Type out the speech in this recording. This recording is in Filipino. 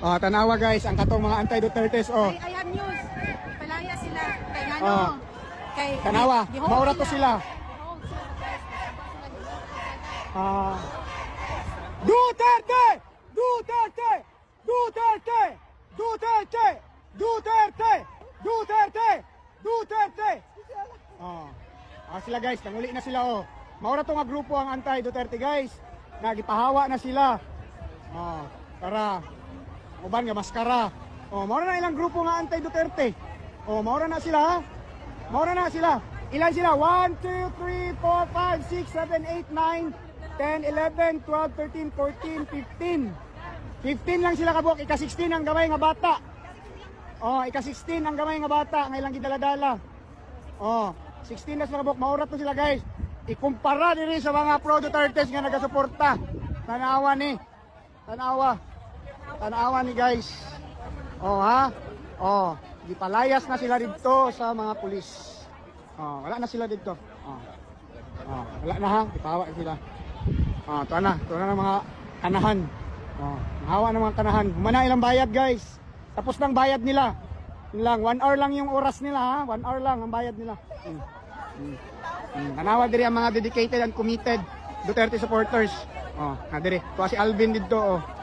Oh, tanawa guys, ang katong mga anti-Dutertes oh. Ay, have news. Palaya sila. Kay ano? Oh. Kay, Tanawa, maura to sila. Ah. Duterte! Duterte! Duterte! Duterte! Duterte! Duterte! Duterte! Oh. Ah, sila guys, nanguli na sila oh. Maura to nga grupo ang anti-Duterte guys. Nagipahawa na sila. Oh, tara. Uban nga maskara. Oh, maura na ilang grupo nga anti-Duterte. Oh, maura na sila ha. Maura na sila. Ilan sila? 1, 2, 3, 4, 5, 6, 7, 8, 9, 10, 11, 12, 13, 14, 15. 15 lang sila kabuk. Ika-16 ang gamay nga bata. Oh, ika-16 ang gamay nga bata. Ngailang gidaladala. Oh, 16 na sila kabuk. Maurat to sila guys. Ikumpara diri sa mga pro Dutertes nga nagasuporta. Tanawa ni. Tanawa. Tanawa ni guys. Oh ha? Oh, gipalayas na sila dito sa mga pulis. Oh, wala na sila dito. Oh. Oh, wala na ha, ipawa sila. Oh, tuwa na, tuwa na ng mga kanahan. Oh, mahawa ng mga kanahan. Humana ilang bayad guys. Tapos ng bayad nila. Yun lang, one hour lang yung oras nila ha. One hour lang ang bayad nila. Mm. Mm. Mm. Tanawa diri ang mga dedicated and committed Duterte supporters. Oh, na diri. Tuwa si Alvin dito oh.